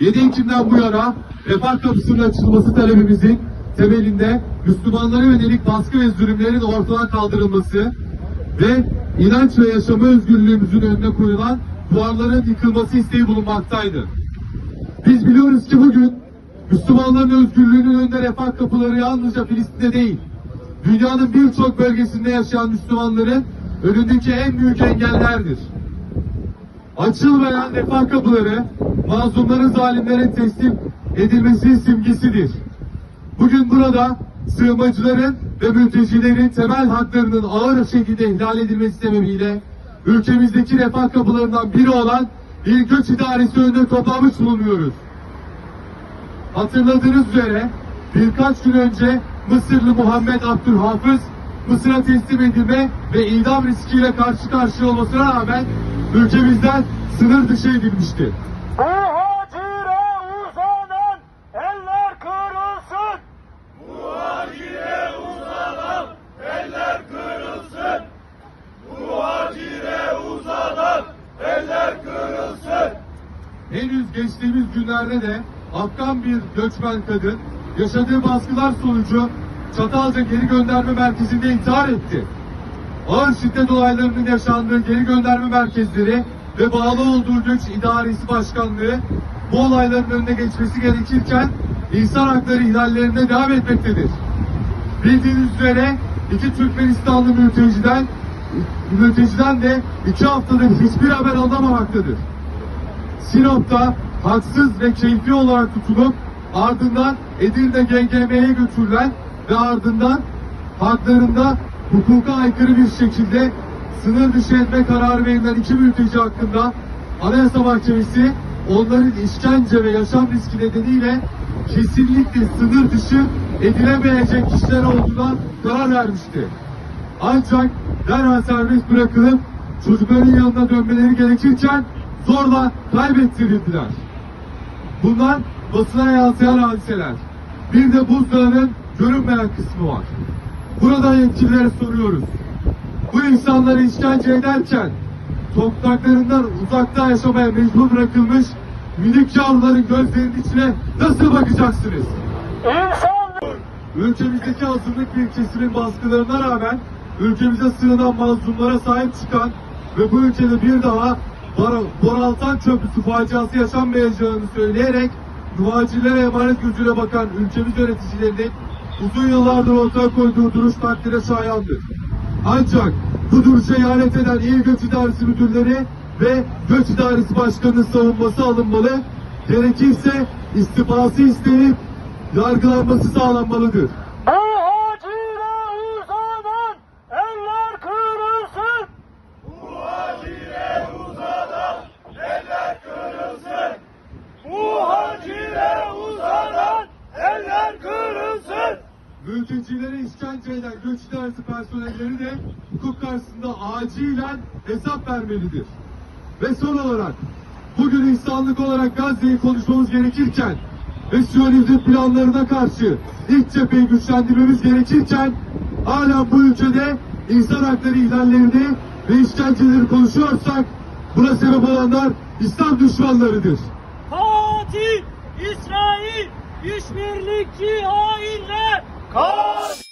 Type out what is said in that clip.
7 Ekim'den bu yana refah kapısının açılması talebimizin temelinde Müslümanlara yönelik baskı ve zulümlerin ortadan kaldırılması ve inanç ve yaşama özgürlüğümüzün önüne koyulan duvarların yıkılması isteği bulunmaktaydı. Biz biliyoruz ki bugün Müslümanların özgürlüğünün önünde refah kapıları yalnızca Filistin'de değil, dünyanın birçok bölgesinde yaşayan Müslümanların önündeki en büyük engellerdir. Açılmayan refah kapıları mazlumların zalimlerin teslim edilmesinin simgesidir. Bugün burada sığınmacıların ve mültecilerin temel haklarının ağır şekilde ihlal edilmesi sebebiyle ülkemizdeki refah kapılarından biri olan bir göç idaresi önünde toplanmış bulunuyoruz. Hatırladığınız üzere birkaç gün önce Mısırlı Muhammed Abdülhafız Mısır'a teslim edilme ve idam riskiyle karşı karşıya olmasına rağmen ülkemizden sınır dışı edilmişti. Muhacire uzanan eller kırılsın. Henüz geçtiğimiz günlerde de Afgan bir göçmen kadın yaşadığı baskılar sonucu Çatalca geri gönderme merkezinde intihar etti. Ağır şiddet olaylarının yaşandığı geri gönderme merkezleri ve bağlı olduğu göç idaresi başkanlığı bu olayların önüne geçmesi gerekirken insan hakları ihlallerine devam etmektedir. Bildiğiniz üzere iki Türkmenistanlı mülteciden mülteciden de iki haftadır hiçbir haber alamamaktadır. Sinop'ta haksız ve keyfi olarak tutulup ardından Edirne GGM'ye götürülen ve ardından haklarında hukuka aykırı bir şekilde sınır dışı etme kararı verilen iki mülteci hakkında Anayasa Mahkemesi onların işkence ve yaşam riski nedeniyle kesinlikle sınır dışı edilemeyecek kişiler olduğuna karar vermişti. Ancak derhal serbest bırakılıp çocukların yanına dönmeleri gerekirken zorla kaybettirildiler. Bunlar basına yansıyan hadiseler. Bir de buzdağının görünmeyen kısmı var. Buradan yetkililere soruyoruz. Bu insanları işkence ederken topraklarından uzakta yaşamaya mecbur bırakılmış minik yavruların gözlerinin içine nasıl bakacaksınız? İnsan Ülkemizdeki azınlık bir baskılarına rağmen ülkemize sığınan mazlumlara sahip çıkan ve bu ülkede bir daha Boraltan Köprüsü faciası yaşanmayacağını söyleyerek muhacirlere emanet gözüyle bakan ülkemiz yöneticilerinin uzun yıllardır ortaya koyduğu duruş takdire şayandır. Ancak bu duruşa ihanet eden İl Göç İdaresi Müdürleri ve Göç İdaresi Başkanı'nın savunması alınmalı, gerekirse istifası istenip yargılanması sağlanmalıdır. muhacire uzanan eller kırılsın. Muhacire uzanan eller kırılsın. Mültecilere işkence eden göç idaresi personelleri de hukuk karşısında acilen hesap vermelidir. Ve son olarak bugün insanlık olarak Gazze'yi konuşmamız gerekirken ve Siyonizm planlarına karşı ilk cepheyi güçlendirmemiz gerekirken hala bu ülkede insan hakları ihlallerini ve işkenceleri konuşuyorsak buna sebep olanlar İslam düşmanlarıdır. Katil İsrail işbirlikçi hainler. God!